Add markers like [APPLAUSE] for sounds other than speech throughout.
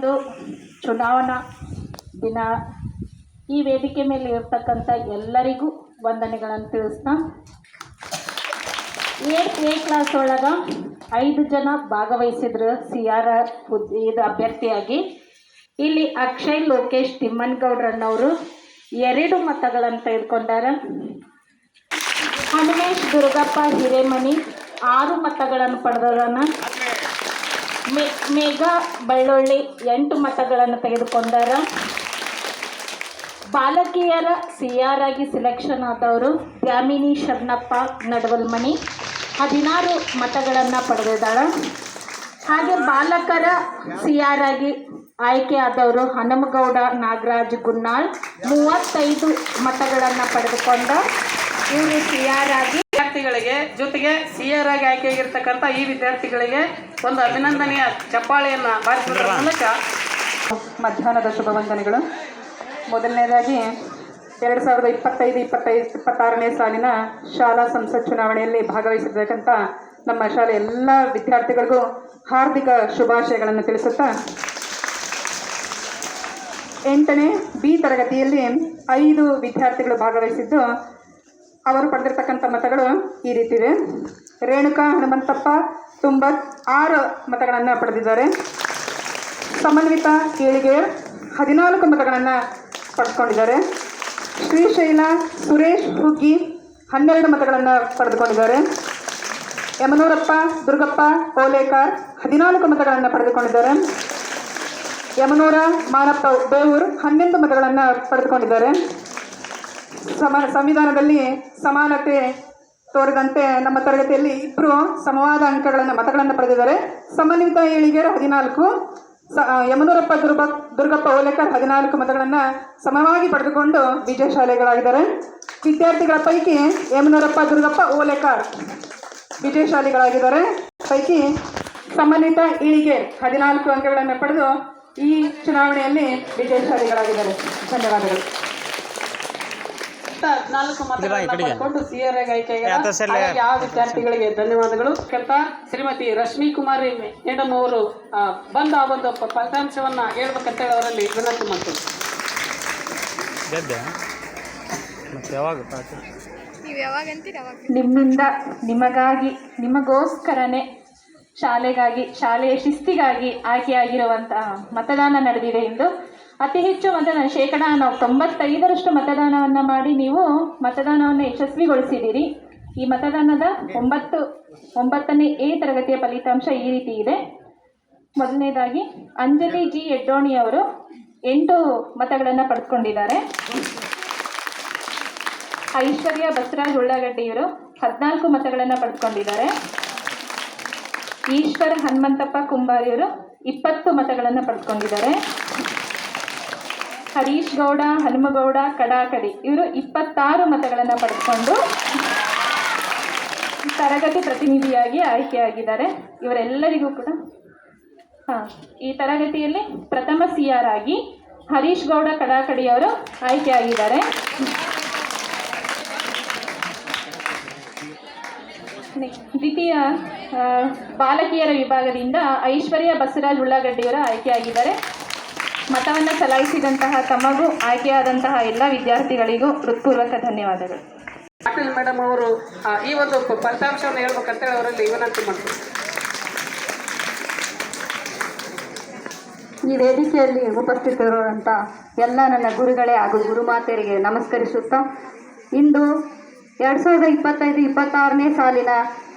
ಒಂದು ಚುನಾವಣಾ ದಿನ ಈ ವೇದಿಕೆ ಮೇಲೆ ಇರ್ತಕ್ಕಂಥ ಎಲ್ಲರಿಗೂ ವಂದನೆಗಳನ್ನು ತಿಳಿಸ್ತಾ, ಎ ಎ ಕ್ಲಾಸ್ ಒಳಗೆ ಐದು ಜನ ಭಾಗವಹಿಸಿದ್ರು ಸಿ ಆರ್ ಇದು ಅಭ್ಯರ್ಥಿಯಾಗಿ. ಇಲ್ಲಿ ಅಕ್ಷಯ್, ಲೋಕೇಶ್ ತಿಮ್ಮನ್ಗೌಡ್ರನ್ನವರು ಎರಡು ಮತಗಳನ್ನು ತೆಗೆದುಕೊಂಡಾರ. ಹನುಮೇಶ್, ದುರ್ಗಪ್ಪ, ಹಿರೇಮನಿ ಆರು ಮತಗಳನ್ನು ಪಡೆದದನ ಮೇಘ, ಬಳ್ಳೊಳ್ಳಿ ಎಂಟು ಮತಗಳನ್ನು ತೆಗೆದುಕೊಂಡಾರ. ಬಾಲಕಿಯರ ಸಿ ಆರ್ ಆಗಿ ಸೆಲೆಕ್ಷನ್ ಆದವರು ದ್ಯಾಮಿನಿ ಶರಣಪ್ಪ ನಡವಲ್ಮಣಿ ಹದಿನಾರು ಮತಗಳನ್ನು ಪಡೆದಿದ್ದಾಳೆ. ಹಾಗೆ ಬಾಲಕರ ಸಿ ಆರ್ ಆಗಿ ಆಯ್ಕೆ ಆದವರು ಹನುಮಗೌಡ, ನಾಗರಾಜ್ ಗುನ್ನಾಳ್ ಮೂವತ್ತೈದು ಮತಗಳನ್ನು ಪಡೆದುಕೊಂಡ. ಇವರು ಸಿ ಆರ್ ಆಗಿ ವಿದ್ಯಾರ್ಥಿಗಳಿಗೆ ಜೊತೆಗೆ ಸಿಆರ್ ಆಗಿ ಆಯ್ಕೆಯಾಗಿರ್ತಕ್ಕಂಥ ಈ ವಿದ್ಯಾರ್ಥಿಗಳಿಗೆ ಒಂದು ಅಭಿನಂದನೆಯ ಚಪ್ಪಾಳೆಯನ್ನ ಬಾರಿಸುವುದರ ಮೂಲಕ ಮಧ್ಯಾಹ್ನದ ಶುಭ ವಂದನೆಗಳು. ಮೊದಲನೇದಾಗಿ ಎರಡು ಸಾವಿರದ ಇಪ್ಪತ್ತೈದು ಇಪ್ಪತ್ತೈದು ಇಪ್ಪತ್ತಾರನೇ ಸಾಲಿನ ಶಾಲಾ ಸಂಸತ್ ಚುನಾವಣೆಯಲ್ಲಿ ಭಾಗವಹಿಸಿರ್ತಕ್ಕಂಥ ನಮ್ಮ ಶಾಲೆ ಎಲ್ಲ ವಿದ್ಯಾರ್ಥಿಗಳಿಗೂ ಹಾರ್ದಿಕ ಶುಭಾಶಯಗಳನ್ನು ತಿಳಿಸುತ್ತಾ ಎಂಟನೇ ಬಿ ತರಗತಿಯಲ್ಲಿ ಐದು ವಿದ್ಯಾರ್ಥಿಗಳು ಭಾಗವಹಿಸಿದ್ದು ಅವರು ಪಡೆದಿರ್ತಕ್ಕಂಥ ಮತಗಳು ಈ ರೀತಿ ಇವೆ. ರೇಣುಕಾ, ಹನುಮಂತಪ್ಪ ತುಂಬತ್ ಆರು ಮತಗಳನ್ನು ಪಡೆದಿದ್ದಾರೆ. ಸಮನ್ವಿತ ಕೇಳಿಗೆ ಹದಿನಾಲ್ಕು ಮತಗಳನ್ನು ಪಡೆದುಕೊಂಡಿದ್ದಾರೆ. ಶ್ರೀಶೈಲ ಸುರೇಶ್, ಹುಗ್ಗಿ ಹನ್ನೆರಡು ಮತಗಳನ್ನು ಪಡೆದುಕೊಂಡಿದ್ದಾರೆ. ಯಮನೂರಪ್ಪ, ದುರ್ಗಪ್ಪ, ಓಲೇಕರ್ ಹದಿನಾಲ್ಕು ಮತಗಳನ್ನು ಪಡೆದುಕೊಂಡಿದ್ದಾರೆ. ಯಮನೂರ ಮಾನಪ್ಪ, ಬೇವೂರ್ ಹನ್ನೊಂದು ಮತಗಳನ್ನು ಪಡೆದುಕೊಂಡಿದ್ದಾರೆ. ಸಮ, ಸಂವಿಧಾನದಲ್ಲಿ ಸಮಾನತೆ ತೋರಿದಂತೆ ನಮ್ಮ ತರಗತಿಯಲ್ಲಿ ಇಬ್ಬರು ಸಮವಾದ ಅಂಕಗಳನ್ನು, ಮತಗಳನ್ನು ಪಡೆದಿದ್ದಾರೆ ಸಮನ್ವಿತ ಏಳಿಗೆ ಹದಿನಾಲ್ಕು, ಸ ಯಮನೂರಪ್ಪ ದುರ್ಗ ದುರ್ಗಪ್ಪ ಓಲೇಕರ್ ಹದಿನಾಲ್ಕು ಮತಗಳನ್ನು ಸಮವಾಗಿ ಪಡೆದುಕೊಂಡು ವಿಜಯಶಾಲಿಗಳಾಗಿದ್ದಾರೆ. ವಿದ್ಯಾರ್ಥಿಗಳ ಪೈಕಿ ಯಮನೂರಪ್ಪ ದುರ್ಗಪ್ಪ ಓಲೇಕರ್ ವಿಜಯಶಾಲಿಗಳಾಗಿದ್ದಾರೆ. ಪೈಕಿ ಸಮನ್ವಿತ ಇಳಿಗೆ ಹದಿನಾಲ್ಕು ಅಂಕಗಳನ್ನು ಪಡೆದು ಈ ಚುನಾವಣೆಯಲ್ಲಿ ವಿಜಯಶಾಲಿಗಳಾಗಿದ್ದಾರೆ. ಧನ್ಯವಾದಗಳು. ಮತಗಳನ್ನು ಆಯ್ಕೆಯಾಗಿದ್ದಾರೆ ಆ ವಿದ್ಯಾರ್ಥಿಗಳಿಗೆ ಧನ್ಯವಾದಗಳು. ಕೆತ್ತ ಶ್ರೀಮತಿ ರಶ್ಮಿ ಕುಮಾರಿ ಮೇಡಮ್ ಅವರು ಆ, ಬಂದ ಆ ಒಂದು ಫಲಿತಾಂಶವನ್ನ ಹೇಳ್ಬೇಕಂತ ಹೇಳಿ ಅವರಲ್ಲಿ ವಿನಂತಿ ಮಾಡ್ತೀವಿ ನಿಮ್ಮಿಂದ ನಿಮಗಾಗಿ ನಿಮಗೋಸ್ಕರನೇ ಶಾಲೆಗಾಗಿ ಶಾಲೆಯ ಶಿಸ್ತಿಗಾಗಿ ಆಯ್ಕೆಯಾಗಿರುವಂತಹ ಮತದಾನ ನಡೆದಿದೆ ಎಂದು ಅತಿ ಹೆಚ್ಚು ಮತದಾನ, ಶೇಕಡ ನಾವು ತೊಂಬತ್ತೈದರಷ್ಟು ಮತದಾನವನ್ನು ಮಾಡಿ ನೀವು ಮತದಾನವನ್ನು ಯಶಸ್ವಿಗೊಳಿಸಿದ್ದೀರಿ. ಈ ಮತದಾನದ ಒಂಬತ್ತು, ಒಂಬತ್ತನೇ ಎ ತರಗತಿಯ ಫಲಿತಾಂಶ ಈ ರೀತಿ ಇದೆ. ಮೊದಲನೇದಾಗಿ, ಅಂಜಲಿ ಜಿ ಎಡ್ಡೋಣಿ ಅವರು ಎಂಟು ಮತಗಳನ್ನು ಪಡೆದುಕೊಂಡಿದ್ದಾರೆ. ಐಶ್ವರ್ಯ ಬಸವರಾಜ್ ಉಳ್ಳಾಗಡ್ಡಿಯವರು ಹದಿನಾಲ್ಕು ಮತಗಳನ್ನು ಪಡೆದುಕೊಂಡಿದ್ದಾರೆ. ಈಶ್ವರ ಹನುಮಂತಪ್ಪ ಕುಂಬಾರಿಯವರು ಇಪ್ಪತ್ತು ಮತಗಳನ್ನು ಪಡೆದುಕೊಂಡಿದ್ದಾರೆ. ಹರೀಶ್ ಗೌಡ, ಹನುಮಗೌಡ ಕಡಾಕಡಿ ಇವರು ಇಪ್ಪತ್ತಾರು ಮತಗಳನ್ನು ಪಡೆದುಕೊಂಡು ತರಗತಿ ಪ್ರತಿನಿಧಿಯಾಗಿ ಆಯ್ಕೆಯಾಗಿದ್ದಾರೆ. ಇವರೆಲ್ಲರಿಗೂ ಕೂಡ, ಹಾಂ, ಈ ತರಗತಿಯಲ್ಲಿ ಪ್ರಥಮ ಸಿ ಆರ್ ಆಗಿ ಹರೀಶ್ ಗೌಡ ಕಡಾಕಡಿಯವರು ಆಯ್ಕೆಯಾಗಿದ್ದಾರೆ. ದ್ವಿತೀಯ ಬಾಲಕಿಯರ ವಿಭಾಗದಿಂದ ಐಶ್ವರ್ಯ ಬಸವರಾಜ್ ಉಳ್ಳಾಗಡ್ಡಿಯವರು ಆಯ್ಕೆಯಾಗಿದ್ದಾರೆ. ಮತವನ್ನು ಚಲಾಯಿಸಿದಂತಹ ತಮಗೂ ಆಯ್ಕೆಯಾದಂತಹ ಎಲ್ಲ ವಿದ್ಯಾರ್ಥಿಗಳಿಗೂ ಹೃತ್ಪೂರ್ವಕ ಧನ್ಯವಾದಗಳು. ಪಾಟೀಲ್ ಮೇಡಮ್ ಅವರು ಈ ಒಂದು ಫಲಿತಾಂಶವನ್ನು ಹೇಳ್ಬೇಕಂತ ಹೇಳಿ ಅವರಲ್ಲಿ ವಿನಂತಿ ಈ ವೇದಿಕೆಯಲ್ಲಿ ಉಪಸ್ಥಿತರಿರುವಂಥ ಎಲ್ಲ ನನ್ನ ಗುರುಗಳೇ ಹಾಗೂ ಗುರುಮಾತೆಯರಿಗೆ ನಮಸ್ಕರಿಸುತ್ತಾ ಇಂದು ಎರಡು ಸಾವಿರದ ಇಪ್ಪತ್ತೈದು ಇಪ್ಪತ್ತಾರನೇ ಸಾಲಿನ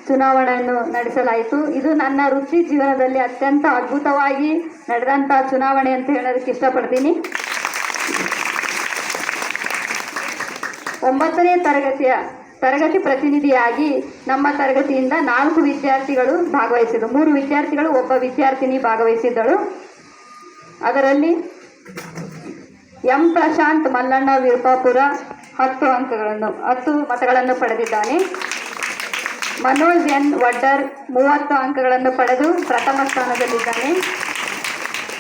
ಚುನಾವಣೆಯನ್ನು ನಡೆಸಲಾಯಿತು. ಇದು ನನ್ನ ವೃತ್ತಿ ಜೀವನದಲ್ಲಿ ಅತ್ಯಂತ ಅದ್ಭುತವಾಗಿ ನಡೆದಂಥ ಚುನಾವಣೆ ಅಂತ ಹೇಳೋದಕ್ಕೆ ಇಷ್ಟಪಡ್ತೀನಿ. ಒಂಬತ್ತನೇ ತರಗತಿಯ ತರಗತಿ ಪ್ರತಿನಿಧಿಯಾಗಿ ನಮ್ಮ ತರಗತಿಯಿಂದ ನಾಲ್ಕು ವಿದ್ಯಾರ್ಥಿಗಳು ಭಾಗವಹಿಸಿದರು. ಮೂರು ವಿದ್ಯಾರ್ಥಿಗಳು, ಒಬ್ಬ ವಿದ್ಯಾರ್ಥಿನಿ ಭಾಗವಹಿಸಿದ್ದಳು. ಅದರಲ್ಲಿ ಎಂ ಪ್ರಶಾಂತ್ ಮಲ್ಲಣ್ಣ ವಿರುಪಾಪುರ ಹತ್ತು ಅಂಕಗಳನ್ನು, ಹತ್ತು ಮತಗಳನ್ನು ಪಡೆದಿದ್ದಾನೆ. ಮನೋಜ್ ಎನ್ ವಡ್ಡರ್ ಮೂವತ್ತು ಅಂಕಗಳನ್ನು ಪಡೆದು ಪ್ರಥಮ ಸ್ಥಾನದಲ್ಲಿದ್ದಾನೆ.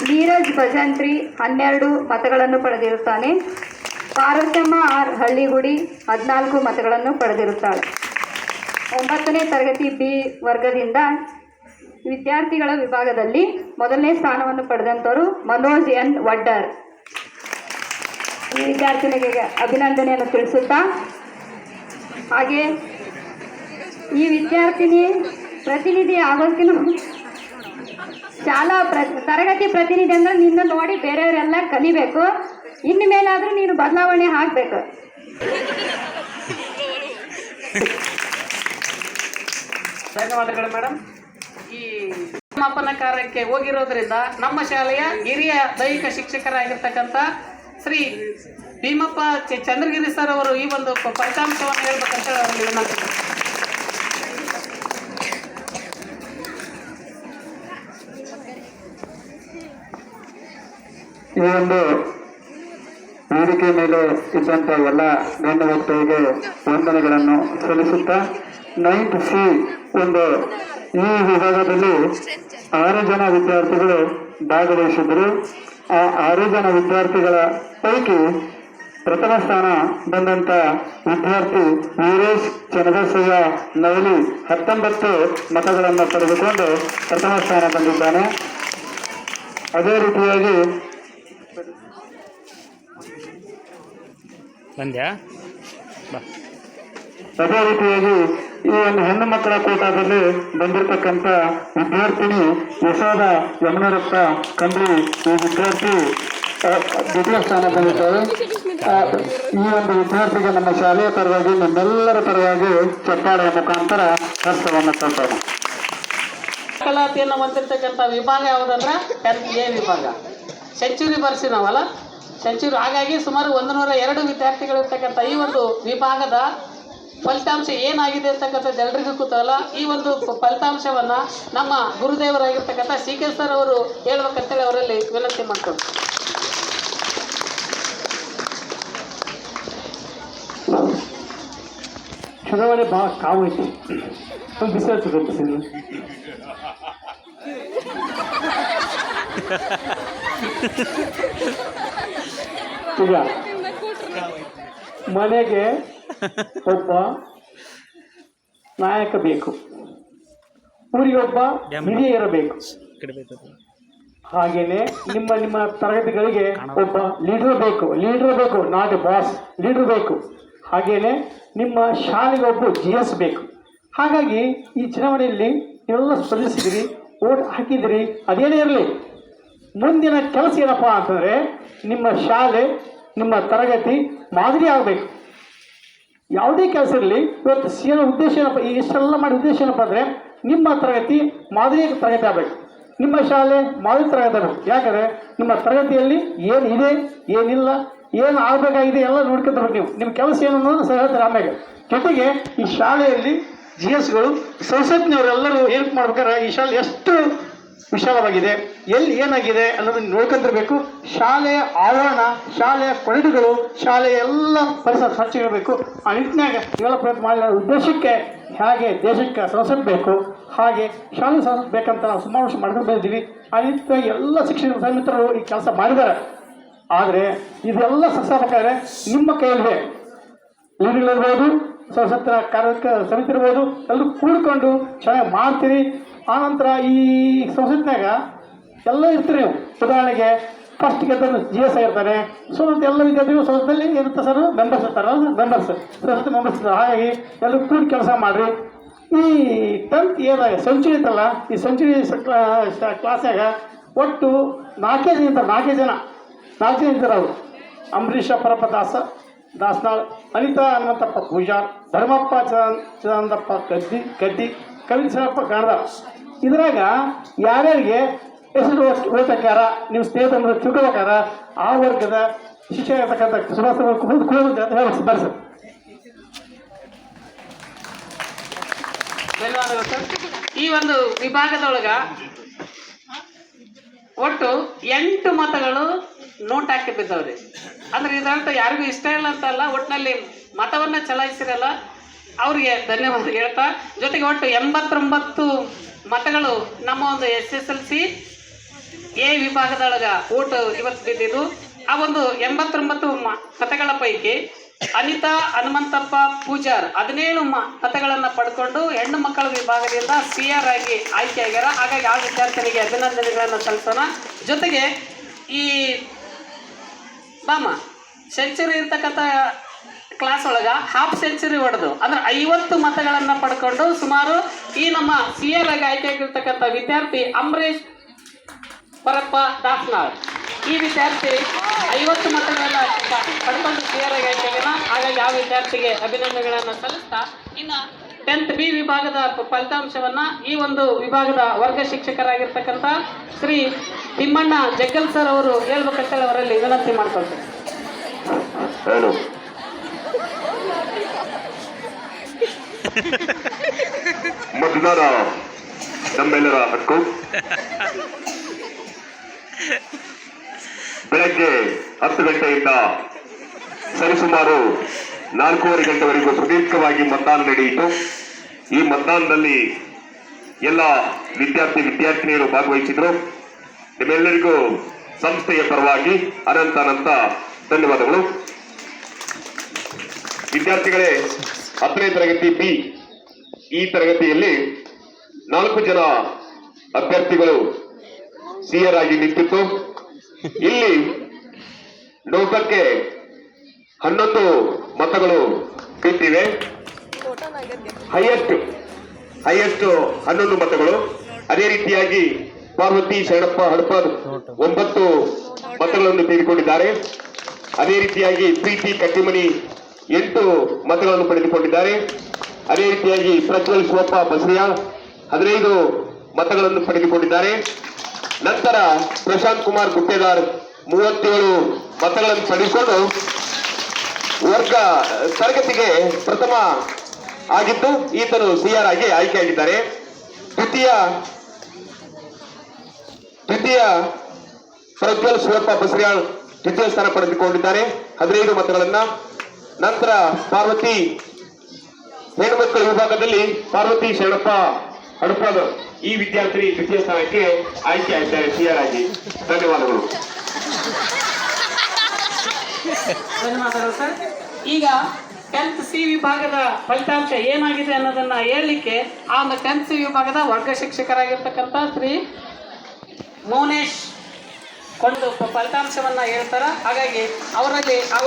ನೀರಜ್ ಭಜಂತ್ರಿ ಹನ್ನೆರಡು ಮತಗಳನ್ನು ಪಡೆದಿರುತ್ತಾನೆ. ಪಾರ್ವತಮ್ಮ ಆರ್ ಹಳ್ಳಿಗುಡಿ ಹದಿನಾಲ್ಕು ಮತಗಳನ್ನು ಪಡೆದಿರುತ್ತಾಳೆ. ಒಂಬತ್ತನೇ ತರಗತಿ ಬಿ ವರ್ಗದಿಂದ ವಿದ್ಯಾರ್ಥಿಗಳ ವಿಭಾಗದಲ್ಲಿ ಮೊದಲನೇ ಸ್ಥಾನವನ್ನು ಪಡೆದಂಥವರು ಮನೋಜ್ ಎನ್ ವಡ್ಡರ್. ಈ ವಿದ್ಯಾರ್ಥಿನಿಗೆ ಅಭಿನಂದನೆಯನ್ನು ತಿಳಿಸುತ್ತಾ, ಹಾಗೆ ಈ ವಿದ್ಯಾರ್ಥಿನಿ ಪ್ರತಿನಿಧಿ ಆಗೋದಕ್ಕಿಂತ ಶಾಲಾ ಪ್ರ, ತರಗತಿ ಪ್ರತಿನಿಧಿ ಅಂದ್ರೆ ನಿನ್ನ ನೋಡಿ ಬೇರೆಯವರೆಲ್ಲ ಕಲಿಬೇಕು. ಇನ್ನು ಮೇಲಾದರೂ ನೀನು ಬದಲಾವಣೆ ಆಗಬೇಕು. ಧನ್ಯವಾದಗಳು ಮೇಡಮ್ ಈ ಮಾಪನ ಕಾರ್ಯಕ್ಕೆ ಹೋಗಿರೋದ್ರಿಂದ ನಮ್ಮ ಶಾಲೆಯ ಹಿರಿಯ ದೈಹಿಕ ಶಿಕ್ಷಕರಾಗಿರ್ತಕ್ಕಂಥ ಶ್ರೀ ಭೀಮಪ್ಪ ಚಂದ್ರಗಿರಿ ಸರ್ ಅವರು ಈ ಒಂದು ಫಲಿತಾಂಶವನ್ನು ಹೇಳ್ಬೇಕಂತ ಈ ಒಂದು ವೇದಿಕೆ ಮೇಲೆ ಇದ್ದಂಥ ಎಲ್ಲ ಗಣ್ಯ ಮಕ್ಕಳಿಗೆ ವಂದನೆಗಳನ್ನು ಸಲ್ಲಿಸುತ್ತಾ ನೈನ್ತ್ ಸಿ ಒಂದು ಈ ವಿಭಾಗದಲ್ಲಿ ಆರು ಜನ ವಿದ್ಯಾರ್ಥಿಗಳು ಭಾಗವಹಿಸಿದರು ಆ ಆರು ಜನ ವಿದ್ಯಾರ್ಥಿಗಳ ಪೈಕಿ ಪ್ರಥಮ ಸ್ಥಾನ ಬಂದಂತ ವಿದ್ಯಾರ್ಥಿ ವೀರೇಶ್ ಚನ್ನಬಸಯ್ಯ ನವಲಿ ಹತ್ತೊಂಬತ್ತು ಮತಗಳನ್ನು ಪಡೆದುಕೊಂಡು ಪ್ರಥಮ ಸ್ಥಾನ ಬಂದಿದ್ದಾನೆ. ಅದೇ ರೀತಿಯಾಗಿ ಬಂದ್ಯಾ? ಬಾ. ಅದೇ ರೀತಿಯಾಗಿ ಈ ಒಂದು ಹೆಣ್ಣು ಮಕ್ಕಳ ಕೋಟಾದಲ್ಲಿ ಬಂದಿರತಕ್ಕಂಥ ವಿದ್ಯಾರ್ಥಿನಿ ಯಶೋದ ಯಮನರಪ್ಪ ಕಂಡ್ರಿ ಈ ವಿದ್ಯಾರ್ಥಿ ದ್ವಿತೀಯ ಸ್ಥಾನ ಬಂದಿದ್ದಾರೆ. ಈ ಒಂದು ವಿದ್ಯಾರ್ಥಿಗೆ ನಮ್ಮ ಶಾಲೆಯ ಪರವಾಗಿ ನಮ್ಮೆಲ್ಲರ ಪರವಾಗಿ ಚಪ್ಪಾಳೆಯ ಮುಖಾಂತರ ಹಸ್ತವನ್ನು ಕೊಡ್ತಾರೆ ಕಲಾತಿಯನ್ನು ಹೊಂದಿರತಕ್ಕಂಥ ವಿಭಾಗ ಯಾವುದಂದ್ರೆ? ಟೆಂತ್ ಎ ವಿಭಾಗ. ಸೆಂಚುರಿ ಬರ್ಸಿ ನಾವಲ್ಲ ಸೆಂಚುರಿ. ಹಾಗಾಗಿ ಸುಮಾರು ಒಂದು ನೂರ ಎರಡು ವಿದ್ಯಾರ್ಥಿಗಳಿರ್ತಕ್ಕಂಥ ಈ ಒಂದು ವಿಭಾಗದ ಫಲಿತಾಂಶ ಏನಾಗಿದೆ ಅಂತಕ್ಕಂಥ ಜನರಿಗೂ ಕೂತಲ್ಲ ಈ ಒಂದು ಫಲಿತಾಂಶವನ್ನು ನಮ್ಮ ಗುರುದೇವರಾಗಿರ್ತಕ್ಕಂಥ ಸಿ ಕೆ ಸರ್ ಅವರು ಹೇಳ್ಬೇಕಂತೇಳಿ ಅವರಲ್ಲಿ ವಿನಂತಿ ಮಾಡ್ತಾರೆ ಚುನಾವಣೆ ಭಾಳ ಕಾವು ಐತಿ. ಒಂದು Ha ha ಈಗ ಮನೆಗೆ ಒಬ್ಬ ನಾಯಕ ಬೇಕು. ಊರಿಗೆ ಒಬ್ಬ ಹಿರಿಯ ಇರಬೇಕು ಹಾಗೇನೆ ನಿಮ್ಮ ನಿಮ್ಮ ತರಗತಿಗಳಿಗೆ ಒಬ್ಬ ಲೀಡರ್ ಬೇಕು. ಲೀಡರ್ ಬೇಕು ನಾಟ್ ಬಾಸ್ ಲೀಡರ್ ಬೇಕು. ಹಾಗೇನೆ ನಿಮ್ಮ ಶಾಲೆಗೆ ಒಬ್ಬ ಜಿ ಎಸ್ ಬೇಕು. ಹಾಗಾಗಿ ಈ ಚುನಾವಣೆಯಲ್ಲಿ ಎಲ್ಲ ಸ್ಪರ್ಧಿಸಿದಿರಿ ಓಟ್ ಹಾಕಿದಿರಿ ಅದೇನೇ ಇರಲಿ. ಮುಂದಿನ ಕೆಲಸ ಏನಪ್ಪ ಅಂತಂದರೆ ನಿಮ್ಮ ಶಾಲೆ, ನಿಮ್ಮ ತರಗತಿ ಮಾದರಿ ಆಗಬೇಕು. ಯಾವುದೇ ಕೆಲಸ ಇರಲಿ, ಇವತ್ತು ಏನೋ ಉದ್ದೇಶ ಏನಪ್ಪ, ಈ ಇಷ್ಟೆಲ್ಲ ಮಾಡಿ ಉದ್ದೇಶ ಏನಪ್ಪ ಅಂದರೆ ನಿಮ್ಮ ತರಗತಿ ಮಾದರಿ ತರಗತಿ ಆಗಬೇಕು. ನಿಮ್ಮ ಶಾಲೆ ಮಾದರಿ ತರಗತಿ ಆಗಬೇಕು. ಯಾಕಂದರೆ ನಿಮ್ಮ ತರಗತಿಯಲ್ಲಿ ಏನು ಇದೆ, ಏನಿಲ್ಲ, ಏನು ಆಗಬೇಕಾಗಿದೆ ಎಲ್ಲ ನೋಡ್ಕೊತಬೇಕು ನೀವು. ನಿಮ್ಮ ಕೆಲಸ ಏನು ಅನ್ನೋದು ಸಹ ಹೇಳ್ತಾರೆ ಆಮೇಲೆ. ಜೊತೆಗೆ ಈ ಶಾಲೆಯಲ್ಲಿ ಜಿ ಎಸ್ಗಳು ಸಂಸತ್ನವರೆಲ್ಲರೂ ಹೆಲ್ಪ್ ಮಾಡ್ಬೇಕಾದ್ರೆ ಈ ಶಾಲೆ ಎಷ್ಟು ವಿಶಾಲವಾಗಿದೆ. ಎಲ್ಲಿ ಏನಾಗಿದೆ ಅನ್ನೋದನ್ನ ನೋಡ್ಕೊಂಡಿರ್ಬೇಕು ಶಾಲೆಯ ಆವರಣ, ಶಾಲೆಯ ಕೊಠಡಿಗಳು ಶಾಲೆಯ ಎಲ್ಲ ಪರಿಸರ ಸ್ವಚ್ಛ ಇರಬೇಕು ಆ ನಿಟ್ಟಿನಾಗ ಇವೆಲ್ಲ ಪ್ರಯತ್ನ ಮಾಡಿದ ಉದ್ದೇಶಕ್ಕೆ ಹಾಗೆ ದೇಶಕ್ಕೆ ಸಲಸಬೇಕು ಬೇಕು, ಹಾಗೆ ಶಾಲೆ ಸಲಸಬೇಕಂತ ಬೇಕಂತ ನಾವು ಸುಮಾರು ವರ್ಷ ಮಾಡ್ಕೊಂಡು ಬಂದಿದ್ದೀವಿ ಆ ನಿಟ್ಟಿನಾಗ ಎಲ್ಲ ಶಿಕ್ಷಣ ಸಮಿತರು ಈ ಕೆಲಸ ಮಾಡಿದ್ದಾರೆ. ಆದರೆ ಇದೆಲ್ಲ ಸಕ್ಸಸ್ ಬೇಕಾದ್ರೆ ನಿಮ್ಮ ಕೈಯಲ್ಲೇ ಲೀಡರ್ಗಳಿರ್ಬೋದು ಸಂಸತ್ತಿನ ಕಾರ್ಯಕ್ಕೆ ಸಮಿತಿ ಇರ್ಬೋದು ಎಲ್ಲರೂ ಕೂಡ್ಕೊಂಡು ಚೆನ್ನಾಗಿ ಮಾಡ್ತೀರಿ. ಆನಂತರ ಈ ಸಂಸತ್ತಿನಾಗ ಎಲ್ಲ ಇರ್ತೀರಿ ನೀವು. ಉದಾಹರಣೆಗೆ ಫಸ್ಟ್ ಗೆದ್ದ ಜಿ ಎಸ್ ಇರ್ತಾರೆ ಸೊ ಮತ್ತು ಎಲ್ಲ ವಿದ್ಯಾರ್ಥಿಗಳು ಸಂಸತ್ತಲ್ಲಿ ಇರುತ್ತೆ ಸರ್ ಮೆಂಬರ್ಸ್ ಇರ್ತಾರೆ ಮೆಂಬರ್ಸ್ ಸಂಸತ್ ಮೆಂಬರ್ಸ್ ಹಾಗಾಗಿ ಎಲ್ಲರೂ ಕೂಡ ಕೆಲಸ ಮಾಡಿರಿ. ಈ ಟೆಂತ್ ಏನಾಗ ಸೆಂಚುರಿ ಇತ್ತಲ್ಲ, ಈ ಸೆಂಚುರಿ ಕ್ಲಾಸಾಗ ಒಟ್ಟು ನಾಲ್ಕೇ ಜನ ಇರ್ತಾರೆ. ನಾಲ್ಕೇ ಜನ. ನಾಲ್ಕೇ ಜನ ಇರ್ತಾರೆ ಅವರು. ಅಂಬರೀಷ ಪರಪ ದಾಸ ದಾಸನಾಳ್ ಅನಿತಾ ಹನುಮಂತಪ್ಪ ಪೂಜಾರ್ ಧರ್ಮಪ್ಪ ಚಂದ ಕದ್ದಿ ಗದ್ದಿ ಕವಿ ಕವಿಸಪ್ಪ ಕನ್ನಡ ಇದ್ರಾಗ ಯಾರ್ಯಾರಿಗೆ ಹೆಸರು ಉಳಿತಕ್ಕಾರ ನೀವು ಸ್ನೇಹಿತರು ತಿಳ್ಕೊಬೇಕಾರ ಆ ವರ್ಗದ ಶಿಷ್ಯ ಇರ್ತಕ್ಕಂಥ ಸುಭಾಷ್ ಅಂತ ಹೇಳಿ ಬರ್ಸ ಧನ್ಯವಾದಗಳು ಈ ಒಂದು ವಿಭಾಗದೊಳಗ ಒಟ್ಟು ಎಂಟು ಮತಗಳು ನೋಟ್ ಬಿದ್ದವ್ರಿ. ಅಂದ್ರೆ ಇದರರ್ಥ ಯಾರಿಗೂ ಇಷ್ಟ ಇಲ್ಲ ಅಂತಲ್ಲ ಒಟ್ಟಿನಲ್ಲಿ ಮತವನ್ನ ಚಲಾಯಿಸಿರಲ್ಲ, ಅವ್ರಿಗೆ ಧನ್ಯವಾದ ಹೇಳ್ತಾ. ಜೊತೆಗೆ ಒಟ್ಟು ಎಂಬತ್ತೊಂಬತ್ತು ಮತಗಳು ನಮ್ಮ ಒಂದು S S L C A ವಿಭಾಗದೊಳಗ vote ಇವತ್ತು ಬಿದ್ದಿದ್ದು. ಆ ಒಂದು ಎಂಬತ್ತೊಂಬತ್ತು ಮತಗಳ ಪೈಕಿ ಅನಿತಾ, ಹನುಮಂತಪ್ಪ, ಪೂಜಾರ್ ಹದಿನೇಳು ಮತಗಳನ್ನು ಪಡ್ಕೊಂಡು ಹೆಣ್ಣು ಮಕ್ಕಳ ವಿಭಾಗದಿಂದ ಸಿ ಆರ್ ಆಗಿ ಆಯ್ಕೆಯಾಗ್ಯಾರ ಹಾಗಾಗಿ ಆ ವಿದ್ಯಾರ್ಥಿನಿಗೆ ಅಭಿನಂದನೆಗಳನ್ನು ಸಲ್ಲಿಸೋಣ. ಜೊತೆಗೆ ಈ ಬಾಮ ಸೆಂಚುರಿ ಇರ್ತಕ್ಕಂಥ ಕ್ಲಾಸ್ ಒಳಗೆ ಹಾಫ್ ಸೆಂಚುರಿ ಹೊಡೆದು, ಅಂದ್ರೆ ಐವತ್ತು ಮತಗಳನ್ನು ಪಡ್ಕೊಂಡು ಸುಮಾರು ಈ ನಮ್ಮ ಸಿ ಆರ್ ಆಗಿ ಆಯ್ಕೆಯಾಗಿರ್ತಕ್ಕಂಥ ವಿದ್ಯಾರ್ಥಿ ಅಂಬರೀಶ್ ಪರಪ್ಪ ದಾಸ್ನಾಳ್. ಈ ವಿದ್ಯಾರ್ಥಿ ಐವತ್ತು ಮತಗಳನ್ನ ಪಡ್ಕೊಂಡು ಕ್ಲಿಯರ್ ಆಗಿ ಹಾಗಾಗಿ ಆ ವಿದ್ಯಾರ್ಥಿಗೆ ಅಭಿನಂದನೆಗಳನ್ನು ಸಲ್ಲಿಸ್ತಾ, ಇನ್ನು ಟೆಂತ್ ಬಿ ವಿಭಾಗದ ಫಲಿತಾಂಶವನ್ನ ಈ ಒಂದು ವಿಭಾಗದ ವರ್ಗ ಶಿಕ್ಷಕರಾಗಿರ್ತಕ್ಕಂಥ ಶ್ರೀ ತಿಮ್ಮಣ್ಣ ಜಗ್ಗಲ್ ಸರ್ ಅವರು ಹೇಳ್ಬೇಕಂತೇಳಿ ಅವರಲ್ಲಿ ವಿನಂತಿ ಮಾಡ್ಕೊಳ್ತೇನೆ. ಮತದಾರ, ನಮ್ಮೆಲ್ಲರ ಹಕ್ಕು. ಬೆಳಗ್ಗೆ ಹತ್ತು ಗಂಟೆಯಿಂದ ಸರಿಸುಮಾರು ನಾಲ್ಕೂವರೆ ಗಂಟೆವರೆಗೂ ಸುದೀರ್ಘವಾಗಿ ಮತದಾನ ನಡೆಯಿತು. ಈ ಮತದಾನದಲ್ಲಿ ಎಲ್ಲ ವಿದ್ಯಾರ್ಥಿ, ವಿದ್ಯಾರ್ಥಿನಿಯರು ಭಾಗವಹಿಸಿದ್ರು. ನಿಮ್ಮೆಲ್ಲರಿಗೂ ಸಂಸ್ಥೆಯ ಪರವಾಗಿ ಅನಂತ ಅನಂತ ಧನ್ಯವಾದಗಳು. ವಿದ್ಯಾರ್ಥಿಗಳೇ, ಹತ್ತನೇ ತರಗತಿ ಬಿ, ಈ ತರಗತಿಯಲ್ಲಿ ನಾಲ್ಕು ಜನ ಅಭ್ಯರ್ಥಿಗಳು ಸಿಯರ್ ಆಗಿ ನಿಂತಿತ್ತು. ಇಲ್ಲಿ ನೂಕಕ್ಕೆ ಹನ್ನೊಂದು ಮತಗಳು ಬಿದ್ದಿವೆ ಹೈಯೆಸ್ಟ್ ಹೈಯೆಸ್ಟ್ ಹನ್ನೊಂದು ಮತಗಳು. ಅದೇ ರೀತಿಯಾಗಿ ಪಾರ್ವತಿ, ಶರಣಪ್ಪ ಹಡಪದ್ ಒಂಬತ್ತು ಮತಗಳನ್ನು ತೆಗೆದುಕೊಂಡಿದ್ದಾರೆ. ಅದೇ ರೀತಿಯಾಗಿ ಪ್ರೀತಿ, ಕಟ್ಟಿಮನಿ ಎಂಟು ಮತಗಳನ್ನು ಪಡೆದುಕೊಂಡಿದ್ದಾರೆ. ಅದೇ ರೀತಿಯಾಗಿ ಪ್ರಜ್ವಲ್, ಶಿವಪ್ಪ ಬಸರಿಯಾ ಹದಿನೈದು ಮತಗಳನ್ನು ಪಡೆದುಕೊಂಡಿದ್ದಾರೆ. ನಂತರ ಪ್ರಶಾಂತ್ ಕುಮಾರ್ ಗುತ್ತೇದಾರ್ ಮೂವತ್ತೇಳು ಮತಗಳನ್ನು ಪಡೆದುಕೊಂಡು ವರ್ಗ, ತರಗತಿಗೆ ಪ್ರಥಮ ಆಗಿದ್ದು ಈತನು ಸಿಆರ್ ಆಗಿ ಆಯ್ಕೆಯಾಗಿದ್ದಾರೆ. ದ್ವಿತೀಯ ದ್ವಿತೀಯ ಪ್ರಜ್ವಲ್ ಶಿವಪ್ಪ ಬಸರಿಯಾಳ್ ದ್ವಿತೀಯ ಸ್ಥಾನ ಪಡೆದುಕೊಂಡಿದ್ದಾರೆ. ಹದಿನೈದು ಮತಗಳನ್ನ. ನಂತರ ಪಾರ್ವತಿ, ಹೆಣ್ಣುಮಕ್ಕಳ ವಿಭಾಗದಲ್ಲಿ ಪಾರ್ವತಿ ಶರಣಪ್ಪ ಹಡಪಾದ ಈ ವಿದ್ಯಾರ್ಥಿ ದ್ವಿತೀಯ ಸ್ಥಾನಕ್ಕೆ ಆಯ್ಕೆ ಆಗಿದ್ದಾರೆ ಸಿಆರ್ ಆಗಿ. ಧನ್ಯವಾದಗಳು. ಸರ್. ಈಗ ಟೆಂತ್ ಸಿ ವಿಭಾಗದ ಫಲಿತಾಂಶ ಏನಾಗಿದೆ ಅನ್ನೋದನ್ನ ಹೇಳಲಿಕ್ಕೆ ಆ ಒಂದು ಟೆಂತ್ ಸಿ ವಿಭಾಗದ ವರ್ಗ ಶಿಕ್ಷಕರಾಗಿರ್ತಕ್ಕಂಥ ಶ್ರೀ ಮೌನೇಶ್ ಪ- ಫಲಿತಾಂಶವನ್ನ ಹೇಳ್ತಾರ. ಹಾಗಾಗಿ ಅವರಲ್ಲಿ ಆ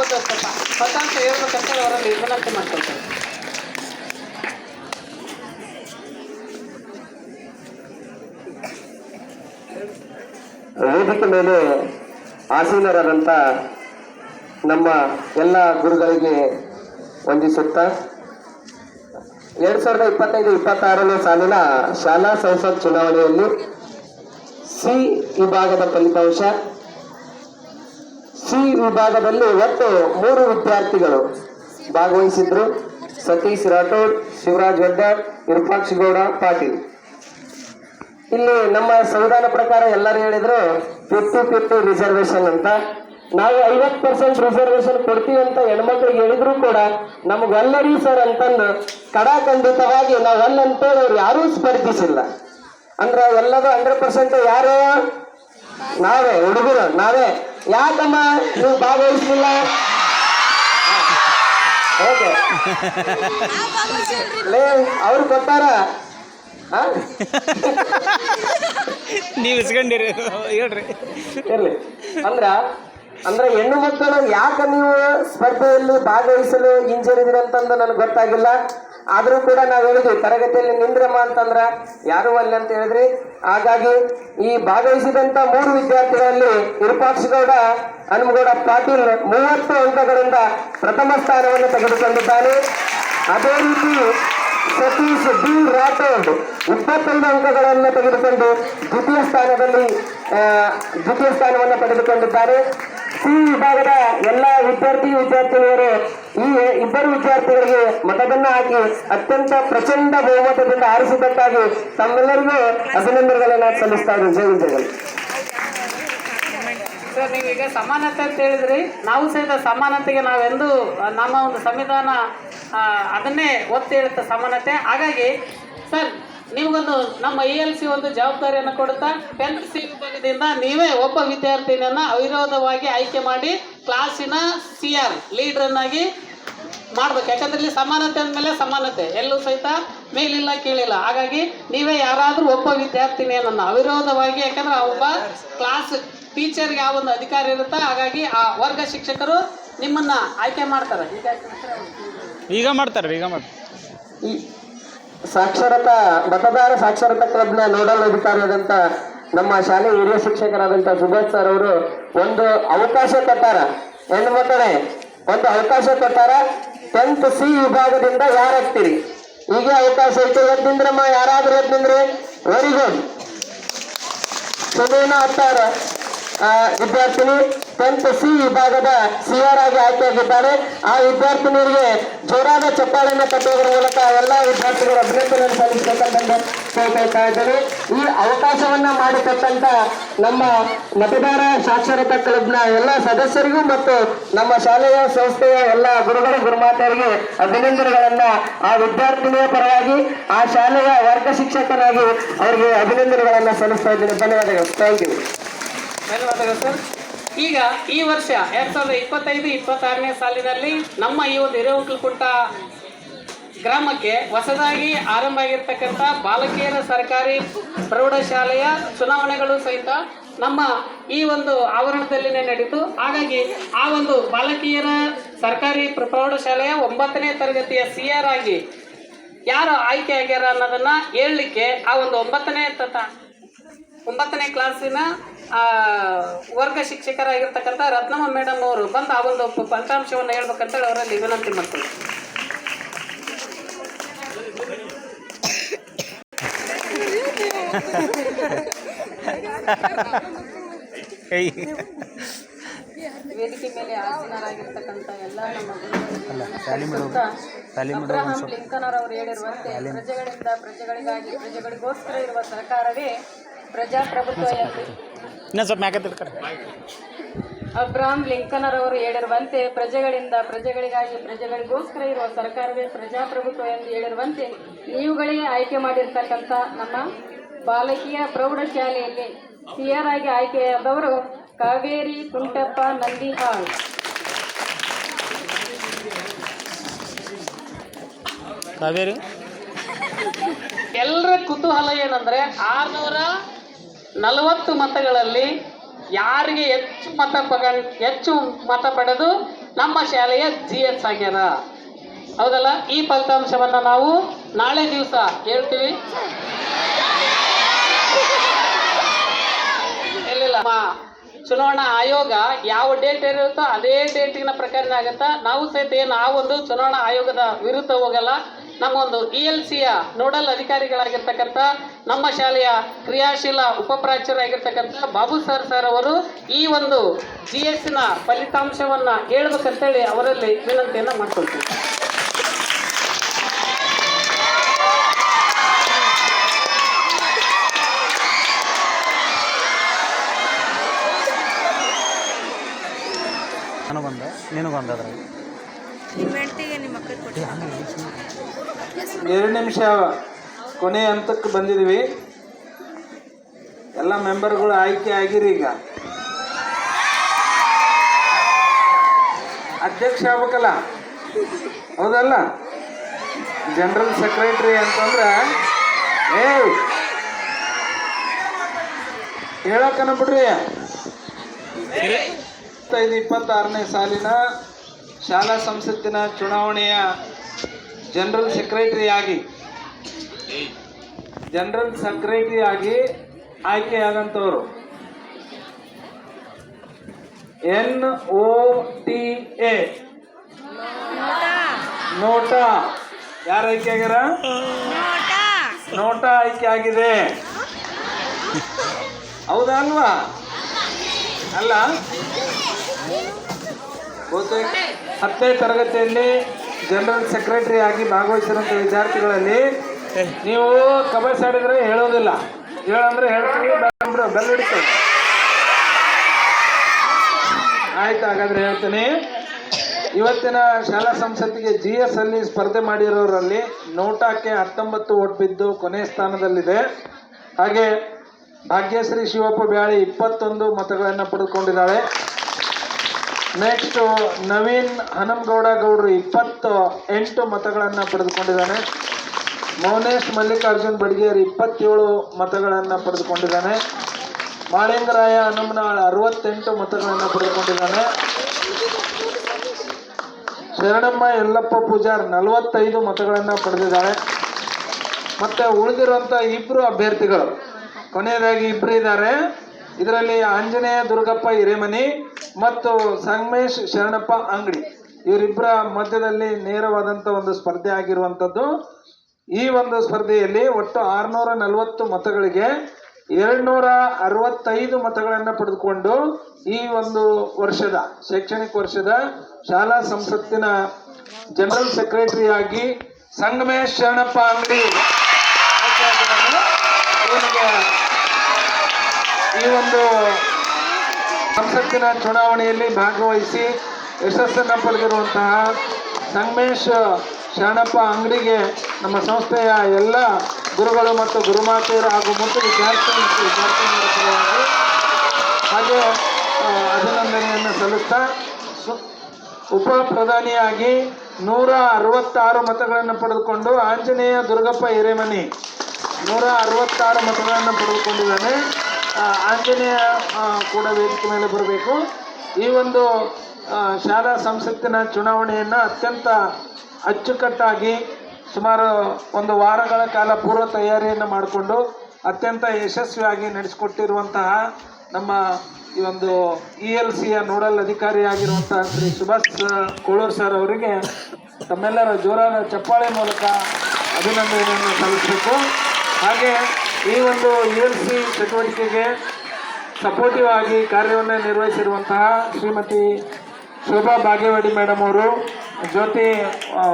ಫಲಿತಾಂಶ ಹೇಳ್ಬೇಕಂತ ಅವರಲ್ಲಿ ವಿನಂತಿ ಮಾಡ್ಕೊಳ್ತಾರೆ ವೇದಿಕೆ ಮೇಲೆ ಆಸೀನರಾದಂಥ ನಮ್ಮ ಎಲ್ಲ ಗುರುಗಳಿಗೆ ವಂದಿಸುತ್ತ, ಎರಡು ಸಾವಿರದ ಇಪ್ಪತ್ತೈದು, ಇಪ್ಪತ್ತಾರನೇ ಸಾಲಿನ ಶಾಲಾ ಸಂಸತ್ ಚುನಾವಣೆಯಲ್ಲಿ ಸಿ ವಿಭಾಗದ ಫಲಿತಾಂಶ. ಸಿ ವಿಭಾಗದಲ್ಲಿ ಒಟ್ಟು ಮೂರು ವಿದ್ಯಾರ್ಥಿಗಳು ಭಾಗವಹಿಸಿದ್ರು. ಸತೀಶ್ ರಾಠೋಡ್, ಶಿವರಾಜ್ ವಡ್ಡಾರ್ ಗೌಡ ಪಾಟೀಲ್. ಇಲ್ಲಿ ನಮ್ಮ ಸಂವಿಧಾನ ಪ್ರಕಾರ ಎಲ್ಲರೂ ಹೇಳಿದ್ರು ಫಿಫ್ಟಿ ಫಿಫ್ಟಿ ರಿಸರ್ವೇಶನ್ ಅಂತ. ನಾವು ಐವತ್ತು ಪರ್ಸೆಂಟ್ ರಿಸರ್ವೇಶನ್ ಕೊಡ್ತೀವಿ ಅಂತ ಹೆಣ್ಮಕ್ಳಿಗೆ ಹೇಳಿದ್ರು ಕೂಡ ನಮ್ಗೆ ಅಲ್ಲರಿ ಸರ್ ಅಂತಂದು ಕಡಾಖಂಡಿತವಾಗಿ ನಾವು ಅಲ್ಲಂತೇಳಿ ಅವ್ರು ಯಾರೂ ಸ್ಪರ್ಧಿಸಿಲ್ಲ. ಅಂದ್ರೆ ಎಲ್ಲದೂ ಹಂಡ್ರೆಡ್ ಪರ್ಸೆಂಟ್ ಯಾರು? ನಾವೇ ಹುಡುಗರು ನಾವೇ. ಯಾಕಮ್ಮ ನೀವು ಭಾಗವಹಿಸಲಿಲ್ಲ? ಓಕೆ. [LAUGHS] ಲೇ ಅವ್ರು ಕೊಟ್ಟಾರ? ನೀವು ಇಸ್ಕೊಂಡಿರಿ, ಹೇಳ್ರಿ. ಇರ್ಲಿ. ಅಂದ್ರ, ಅಂದ್ರೆ ಹೆಣ್ಣು ಮಕ್ಕಳು ಯಾಕೆ ನೀವು ಸ್ಪರ್ಧೆಯಲ್ಲಿ ಭಾಗವಹಿಸಲು ಹಿಂಜರಿದ್ರಿ ಅಂತಂದು ನನಗೆ ಗೊತ್ತಾಗಿಲ್ಲ. ಆದ್ರೂ ಕೂಡ ನಾವು ಹೇಳಿದ್ವಿ, ತರಗತಿಯಲ್ಲಿ ನಿಂದ್ರಮ್ಮ ಅಂತಂದ್ರ ಯಾರು ಅಲ್ಲ ಅಂತ ಹೇಳಿದ್ರಿ. ಹಾಗಾಗಿ ಈ ಭಾಗವಹಿಸಿದಂತ ಮೂರು ವಿದ್ಯಾರ್ಥಿಗಳಲ್ಲಿ ವಿರೂಪಾಕ್ಷಗೌಡ, ಹನುಮಗೌಡ ಪಾಟೀಲ್ ಮೂವತ್ತು ಅಂಕಗಳಿಂದ ಪ್ರಥಮ ಸ್ಥಾನವನ್ನು ತೆಗೆದುಕೊಂಡಿದ್ದಾನೆ. ಅದೇ ರೀತಿ ಸತೀಶ್ ಬಿ. ರಾಠೋಡ್ ಇಪ್ಪತ್ತೈದು ಅಂಕಗಳನ್ನು ತೆಗೆದುಕೊಂಡು ದ್ವಿತೀಯ ಸ್ಥಾನದಲ್ಲಿ ದ್ವಿತೀಯ ಸ್ಥಾನವನ್ನು ಪಡೆದುಕೊಂಡಿದ್ದಾರೆ. ಸಿ ವಿಭಾಗದ ಎಲ್ಲ ವಿದ್ಯಾರ್ಥಿ ವಿದ್ಯಾರ್ಥಿನಿಯರು ಈ ಇಬ್ಬರು ವಿದ್ಯಾರ್ಥಿಗಳಿಗೆ ಮತದನ್ನ ಹಾಕಿ ಅತ್ಯಂತ ಪ್ರಚಂಡ ಬಹುಮತದಿಂದ ಆರಿಸಿದ್ದಕ್ಕಾಗಿ ತಮ್ಮೆಲ್ಲರಿಗೂ ಅಭಿನಂದನೆಗಳನ್ನು ಸಲ್ಲಿಸ್ತಾ ಇದ್ದೀನಿ. ಜೈ ಸರ್ ನೀವೀಗ ಸಮಾನತೆ ಅಂತ ಹೇಳಿದ್ರಿ. ನಾವು ಸಹಿತ ಸಮಾನತೆಗೆ ನಾವೆಂದು ನಮ್ಮ ಒಂದು ಸಂವಿಧಾನ ಅದನ್ನೇ ಒತ್ತಿ ಹೇಳುತ್ತೆ ಸಮಾನತೆ. ಹಾಗಾಗಿ, ಸರ್, ನಿಮಗೊಂದು ನಮ್ಮ ಇ ಎಲ್ ಸಿ ಒಂದು ಜವಾಬ್ದಾರಿಯನ್ನು ಕೊಡುತ್ತಾ ಟೆಂತ್ ಸಿ ವಿಭಾಗದಿಂದ ನೀವೇ ಒಬ್ಬ ವಿದ್ಯಾರ್ಥಿನಿಯನ್ನು ಅವಿರೋಧವಾಗಿ ಆಯ್ಕೆ ಮಾಡಿ ಕ್ಲಾಸಿನ ಸಿ ಆರ್ ಲೀಡ್ರನ್ನಾಗಿ ಮಾಡ್ಬೇಕು. ಯಾಕಂದ್ರೆ ಇಲ್ಲಿ ಸಮಾನತೆ ಅಂದಮೇಲೆ ಸಮಾನತೆ. ಎಲ್ಲೂ ಸಹಿತ ಮೇಲಿಲ್ಲ, ಕೀಳಿಲ್ಲ. ಹಾಗಾಗಿ, ನೀವೇ ಯಾರಾದರೂ ಒಬ್ಬ ವಿದ್ಯಾರ್ಥಿನಿಯನ್ನು ಅವಿರೋಧವಾಗಿ, ಯಾಕಂದ್ರೆ ಒಬ್ಬ ಕ್ಲಾಸ್ ಟೀಚರ್ಗೆ ಆ ಒಂದು ಅಧಿಕಾರ ಇರುತ್ತೆ? ಹಾಗಾಗಿ ಆ ವರ್ಗ ಶಿಕ್ಷಕರು ನಿಮ್ಮನ್ನ ಆಯ್ಕೆ ಮಾಡ್ತಾರೆ. ಈಗ ಈಗ ಮಾಡ್ತಾರೆ ಈಗ ಮಾಡ್ತಾರೆ. ಈ ಸಾಕ್ಷರತಾ ಮತದಾರ ಸಾಕ್ಷರತಾ ಕ್ಲಬ್ನ ನೋಡಲ್ ಅಧಿಕಾರಿಯಾದಂತ ನಮ್ಮ ಶಾಲೆ ಹಿರಿಯ ಶಿಕ್ಷಕರಾದಂತ ಸುಭಾಷ್ ಸರ್ ಅವರು ಒಂದು ಅವಕಾಶ ಕೊಟ್ಟಾರ. ಹೆಣ್ಣು ಮಕ್ಕಳೇ ಒಂದು ಅವಕಾಶ ಕೊಟ್ಟಾರ. ಟೆಂತ್ ಸಿ ವಿಭಾಗದಿಂದ ಯಾರಾಗ್ತೀರಿ? ಈಗ ಅವಕಾಶ ಐತೆ ಎದ್ದಿಂದ್ರಮ್ಮ ಯಾರಾದ್ರೂ ಎದ್ದಿಂದ್ರಿ ವೆರಿ ಗುಡ್ ಸುಧೀನ ಅತ್ತಾರ. ಆ, ವಿದ್ಯಾರ್ಥಿನಿ ಟೆಂತ್ ಸಿ ವಿಭಾಗದ ಸಿ ಆರ್ ಆಗಿ ಆಯ್ಕೆಯಾಗಿದ್ದಾರೆ. ಆ ವಿದ್ಯಾರ್ಥಿನಿಯರಿಗೆ ಜೋರಾದ ಚಪ್ಪಾಳೆಯನ್ನು ಕಟ್ಟುವುದರ ಮೂಲಕ ಎಲ್ಲ ವಿದ್ಯಾರ್ಥಿಗಳು ಅಭಿನಂದನೆ ಸಲ್ಲಿಸಬೇಕಂತ ಕೇಳ್ಕೊಳ್ತಾ ಇದ್ದೇನೆ ಈ ಅವಕಾಶವನ್ನ ಮಾಡಿಕೊಟ್ಟಂತ ನಮ್ಮ ಮತದಾರ, ಸಾಕ್ಷರತಾ ಕ್ಲಬ್ನ ಎಲ್ಲ ಸದಸ್ಯರಿಗೂ ಮತ್ತು ನಮ್ಮ ಶಾಲೆಯ ಸಂಸ್ಥೆಯ ಎಲ್ಲ ಗುರುಗಳು, ಗುರುಮಾತೆಯರಿಗೆ ಅಭಿನಂದನೆಗಳನ್ನ ಆ ವಿದ್ಯಾರ್ಥಿನಿಯ ಪರವಾಗಿ, ಆ ಶಾಲೆಯ ವರ್ಗ ಶಿಕ್ಷಕನಾಗಿ ಅವರಿಗೆ ಅಭಿನಂದನೆಗಳನ್ನ ಸಲ್ಲಿಸ್ತಾ ಇದ್ದೇನೆ. ಧನ್ಯವಾದಗಳು. ಥ್ಯಾಂಕ್ ಯು ಧನ್ಯವಾದಗಳು ಸರ್. ಈಗ ಈ ವರ್ಷ ಎರಡ್ ಸಾವಿರದ ಇಪ್ಪತ್ತೈದು, ಇಪ್ಪತ್ತಾರನೇ ಸಾಲಿನಲ್ಲಿ ನಮ್ಮ ಈ ಒಂದು ಹಿರೇಮಕ್ಕಲಕುಂಟ ಗ್ರಾಮಕ್ಕೆ ಹೊಸದಾಗಿ ಆರಂಭ ಆಗಿರ್ತಕ್ಕಂಥ ಬಾಲಕಿಯರ ಸರ್ಕಾರಿ ಪ್ರೌಢಶಾಲೆಯ ಚುನಾವಣೆಗಳು ಸಹಿತ ನಮ್ಮ ಈ ಒಂದು ಆವರಣದಲ್ಲಿನೇ ನಡೀತು ಹಾಗಾಗಿ ಆ ಒಂದು ಬಾಲಕಿಯರ ಸರ್ಕಾರಿ ಪ್ರ- ಪ್ರೌಢಶಾಲೆಯ ಒಂಬತ್ತನೇ ತರಗತಿಯ ಸಿ ಆರ್ ಆಗಿ ಯಾರು ಆಯ್ಕೆ ಆಗ್ಯಾರ ಅನ್ನೋದನ್ನ ಹೇಳಲಿಕ್ಕೆ ಆ ಒಂದು ಒಂಬತ್ತನೇ ತತ, ಒಂಬತ್ತನೇ ಕ್ಲಾಸಿನ ವರ್ಗ ಶಿಕ್ಷಕರಾಗಿರ್ತಕ್ಕಂಥ ರತ್ನಮ್ಮ ಮೇಡಮ್ ಅವರು ಬಂದು ಆ ಒಂದು ಫಲಿತಾಂಶವನ್ನು ಹೇಳ್ಬೇಕಂತೇಳಿ ಅವರಲ್ಲಿ ವಿನಂತಿ ಮಾಡ್ತೀನಿ. ವೇದಿಕೆ ಮೇಲೆ ಆಸೀನರಾಗಿರ್ತಕ್ಕಂಥ ಎಲ್ಲ ನಮ್ಮ ಅವರು ಹೇಳಿರುವಂತೆ ಪ್ರಜೆಗಳಿಂದ ಪ್ರಜೆಗಳಿಗಾಗಿ ಪ್ರಜೆಗಳಿಗೋಸ್ಕರ ಇರುವ ಸರ್ಕಾರವೇ ಪ್ರಜಾಪ್ರಭುತ್ವ ಎಂದು ಇನ್ನೊಂದು ಸ್ವಲ್ಪ ಮ್ಯಾಕೆ ತಿಳ್ಕರ ಅಬ್ರಹಾಂ ಲಿಂಕನರವರು ಹೇಳಿರುವಂತೆ ಪ್ರಜೆಗಳಿಂದ ಪ್ರಜೆಗಳಿಗಾಗಿ ಪ್ರಜೆಗಳಿಗೋಸ್ಕರ ಇರುವ ಸರ್ಕಾರವೇ ಪ್ರಜಾಪ್ರಭುತ್ವ ಎಂದು ಹೇಳಿರುವಂತೆ ನೀವುಗಳೇ ಆಯ್ಕೆ ಮಾಡಿರ್ತಕ್ಕಂಥ ನಮ್ಮ ಬಾಲಕಿಯ ಪ್ರೌಢಶಾಲೆಯಲ್ಲಿ ಸಿಆರ್ ಆಗಿ ಆಯ್ಕೆಯಾದವರು ಕಾವೇರಿ ಕುಂಟಪ್ಪ ನಂದಿಹಾಳ್. ಕಾವೇರಿ? ಎಲ್ಲರ ಕುತೂಹಲ ಏನಂದ್ರೆ ಆರ್ನೂರ ನಲವತ್ತು ಮತಗಳಲ್ಲಿ ಯಾರಿಗೆ ಹೆಚ್ಚು ಮತ ಪಗ, ಹೆಚ್ಚು ಮತ ಪಡೆದು ನಮ್ಮ ಶಾಲೆಯ ಜಿ ಎಸ್ ಆಗ್ಯದ ಹೌದಲ್ಲ? ಈ ಫಲಿತಾಂಶವನ್ನು ನಾವು ನಾಳೆ ದಿವಸ ಹೇಳ್ತೀವಿ. ಇಲ್ಲ ಚುನಾವಣಾ ಆಯೋಗ ಯಾವ ಡೇಟ್ ಇರುತ್ತೋ ಅದೇ ಡೇಟಿನ ಪ್ರಕಾರ ಆಗುತ್ತಾ. ನಾವು ಸಹಿತ ಏನು ಆ ಒಂದು ಚುನಾವಣಾ ಆಯೋಗದ ವಿರುದ್ಧ ಹೋಗಲ್ಲ. ನಮ್ಮ ಒಂದು ಇ ಎಲ್ ಸಿಯ ನೋಡಲ್ ಅಧಿಕಾರಿಗಳಾಗಿರ್ತಕ್ಕಂಥ ನಮ್ಮ ಶಾಲೆಯ ಕ್ರಿಯಾಶೀಲ ಉಪಪ್ರಾಚಾರ್ಯರಾಗಿರ್ತಕ್ಕಂಥ ಬಾಬು ಸರ್ ಸರ್ ಅವರು ಈ ಒಂದು ಜಿ ನ ಫಲಿತಾಂಶವನ್ನ ಹೇಳ್ಬೇಕಂತೇಳಿ ಅವರಲ್ಲಿ ವಿನಂತಿಯನ್ನ ಮಾಡ್ಕೊಳ್ತೀವಿ ನನಗೊಂದು ಎರಡು ನಿಮಿಷ ಕೊನೆ ಹಂತಕ್ಕೆ ಬಂದಿದ್ವಿ ಎಲ್ಲ ಮೆಂಬರ್ಗಳು ಆಯ್ಕೆ ಆಗಿರಿ ಈಗ. ಅಧ್ಯಕ್ಷ ಆಗ್ಬೇಕಲ್ಲ? ಹೌದಲ್ಲ? ಜನರಲ್ ಸೆಕ್ರೆಟರಿ ಅಂತಂದ್ರೆ ಏಯ್ ಹೇಳಕ್ಕನ ಬಿಡ್ರಿ. ಇಪ್ಪತ್ತೈದು ಇಪ್ಪತ್ತಾರನೇ ಸಾಲಿನ ಶಾಲಾ ಸಂಸತ್ತಿನ ಚುನಾವಣೆಯ ಜನರಲ್ ಸೆಕ್ರೆಟರಿಯಾಗಿ ಜನರಲ್ ಸೆಕ್ರೆಟರಿಯಾಗಿ ಆಯ್ಕೆಯಾದಂಥವರು N O T A. NOTA. ಯಾರು ಆಯ್ಕೆ ಆಗ್ಯಾರ ನೋಟಾ ಆಯ್ಕೆ ಆಗಿದೆ ಹೌದಾ ಅಲ್ವಾ? ಅಲ್ಲ? ಬಹುತೇಕ ಹತ್ತನೇ ತರಗತಿಯಲ್ಲಿ ಜನರಲ್ ಸೆಕ್ರೆಟರಿ ಆಗಿ ಭಾಗವಹಿಸಿರುವಂಥ ವಿದ್ಯಾರ್ಥಿಗಳಲ್ಲಿ ನೀವು ಕಬಡ್ಡಿ ಆಡಿದ್ರೆ ಹೇಳೋದಿಲ್ಲ. ಹೇಳಂದ್ರೆ ಹೇಳ್ತೀವಿ ಬೆಲ್ಲ ಹಿಡಿತೀವಿ ಆಯ್ತು ಹಾಗಾದ್ರೆ ಹೇಳ್ತೀನಿ. ಇವತ್ತಿನ ಶಾಲಾ ಸಂಸತ್ತಿಗೆ ಜಿ ಎಸ್ ಅಲ್ಲಿ ಸ್ಪರ್ಧೆ ಮಾಡಿರೋರಲ್ಲಿ ನೋಟಾಕ್ಕೆ ಹತ್ತೊಂಬತ್ತು ಓಟ್ ಬಿದ್ದು ಕೊನೆ ಸ್ಥಾನದಲ್ಲಿದೆ. ಹಾಗೆ ಭಾಗ್ಯಶ್ರೀ ಶಿವಪ್ಪ ಬ್ಯಾಳಿ ಇಪ್ಪತ್ತೊಂದು ಮತಗಳನ್ನು ಪಡೆದುಕೊಂಡಿದ್ದಾಳೆ. ನೆಕ್ಸ್ಟ್ ನವೀನ್ ಹನಮಗೌಡ ಗೌಡ್ರು ಇಪ್ಪತ್ತು ಎಂಟು ಮತಗಳನ್ನು ಪಡೆದುಕೊಂಡಿದ್ದಾನೆ. ಮೌನೇಶ್ ಮಲ್ಲಿಕಾರ್ಜುನ್ ಬಡಿಗೇರಿ ಇಪ್ಪತ್ತೇಳು ಮತಗಳನ್ನು ಪಡೆದುಕೊಂಡಿದ್ದಾನೆ. ಮಾಳಿಂಗರಾಯ ಹನುಮನಾಳ್ ಅರವತ್ತೆಂಟು ಮತಗಳನ್ನು ಪಡೆದುಕೊಂಡಿದ್ದಾನೆ. ಶರಣಮ್ಮ ಯಲ್ಲಪ್ಪ ಪೂಜಾರ್ ನಲವತ್ತೈದು ಮತಗಳನ್ನು ಪಡೆದಿದ್ದಾರೆ. ಮತ್ತೆ ಉಳಿದಿರುವಂಥ ಇಬ್ಬರು ಅಭ್ಯರ್ಥಿಗಳು. ಕೊನೆಯದಾಗಿ ಇಬ್ಬರು ಇದ್ದಾರೆ. ಇದರಲ್ಲಿ ಆಂಜನೇಯ, ದುರ್ಗಪ್ಪ, ಹಿರೇಮನಿ ಮತ್ತು ಸಂಗಮೇಶ್ ಶರಣಪ್ಪ ಅಂಗಡಿ. ಇವರಿಬ್ಬರ ಮಧ್ಯದಲ್ಲಿ ನೇರವಾದಂಥ ಒಂದು ಸ್ಪರ್ಧೆ ಆಗಿರುವಂಥದ್ದು ಈ ಒಂದು ಸ್ಪರ್ಧೆಯಲ್ಲಿ ಒಟ್ಟು ಆರುನೂರ ನಲವತ್ತು ಮತಗಳಿಗೆ ಎರಡ್ನೂರ ಅರವತ್ತೈದು ಮತಗಳನ್ನು ಪಡೆದುಕೊಂಡು ಈ ಒಂದು ವರ್ಷದ, ಶೈಕ್ಷಣಿಕ ವರ್ಷದ ಶಾಲಾ ಸಂಸತ್ತಿನ ಜನರಲ್ ಸೆಕ್ರೆಟರಿ ಆಗಿ ಸಂಗಮೇಶ್ ಶರಣಪ್ಪ ಅಂಗಡಿ. ಈ ಒಂದು ಸಂಸತ್ತಿನ ಚುನಾವಣೆಯಲ್ಲಿ ಭಾಗವಹಿಸಿ ಯಶಸ್ಸನ್ನು ಪಡೆದಿರುವಂತಹ ಸಂಗಮೇಶ್ ಶರಣಪ್ಪ ಅಂಗಡಿಗೆ ನಮ್ಮ ಸಂಸ್ಥೆಯ ಎಲ್ಲ ಗುರುಗಳು ಮತ್ತು ಗುರುಮಾತೆಯರು ಹಾಗೂ ಮುಂದೆ ವಿದ್ಯಾರ್ಥಿ ಮತ್ತು ವಿದ್ಯಾರ್ಥಿನಿಯರ ಪರವಾಗಿ ಹಾಗೆ ಅಭಿನಂದನೆಯನ್ನು ಸಲ್ಲಿಸ್ತಾ ಉಪ ಪ್ರಧಾನಿಯಾಗಿ ನೂರ ಅರವತ್ತಾರು ಮತಗಳನ್ನು ಪಡೆದುಕೊಂಡು ಆಂಜನೇಯ ದುರ್ಗಪ್ಪ ಹಿರೇಮನಿ ನೂರ ಅರವತ್ತಾರು ಮತಗಳನ್ನು ಪಡೆದುಕೊಂಡಿದ್ದಾನೆ. ಆಂಜನೇಯ ಕೂಡ ವೇದಿಕೆ ಮೇಲೆ ಬರಬೇಕು. ಈ ಒಂದು ಶಾಲಾ ಸಂಸತ್ತಿನ ಚುನಾವಣೆಯನ್ನು ಅತ್ಯಂತ ಅಚ್ಚುಕಟ್ಟಾಗಿ ಸುಮಾರು ಒಂದು ವಾರಗಳ ಕಾಲ ಪೂರ್ವ ತಯಾರಿಯನ್ನು ಮಾಡಿಕೊಂಡು ಅತ್ಯಂತ ಯಶಸ್ವಿಯಾಗಿ ನಡೆಸಿಕೊಟ್ಟಿರುವಂತಹ ನಮ್ಮ ಈ ಒಂದು ಇ ಎಲ್ ಸಿಯ ನೋಡಲ್ ಅಧಿಕಾರಿಯಾಗಿರುವಂತಹ ಶ್ರೀ ಸುಭಾಷ್ ಕೋಳೂರ್ ಸರ್ ಅವರಿಗೆ ತಮ್ಮೆಲ್ಲರ ಜೋರಾದ ಚಪ್ಪಾಳೆ ಮೂಲಕ ಅಭಿನಂದನೆಯನ್ನು ಸಲ್ಲಿಸಬೇಕು. ಹಾಗೆ ಈ ಒಂದು ಯು ಎಲ್ ಸಿ ಚಟುವಟಿಕೆಗೆ ಸಪೋರ್ಟಿವ್ ಆಗಿ ಕಾರ್ಯವನ್ನು ನಿರ್ವಹಿಸಿರುವಂತಹ ಶ್ರೀಮತಿ ಶೋಭಾ ಬಾಗೇವಾಡಿ ಮೇಡಮ್ ಅವರು, ಜ್ಯೋತಿ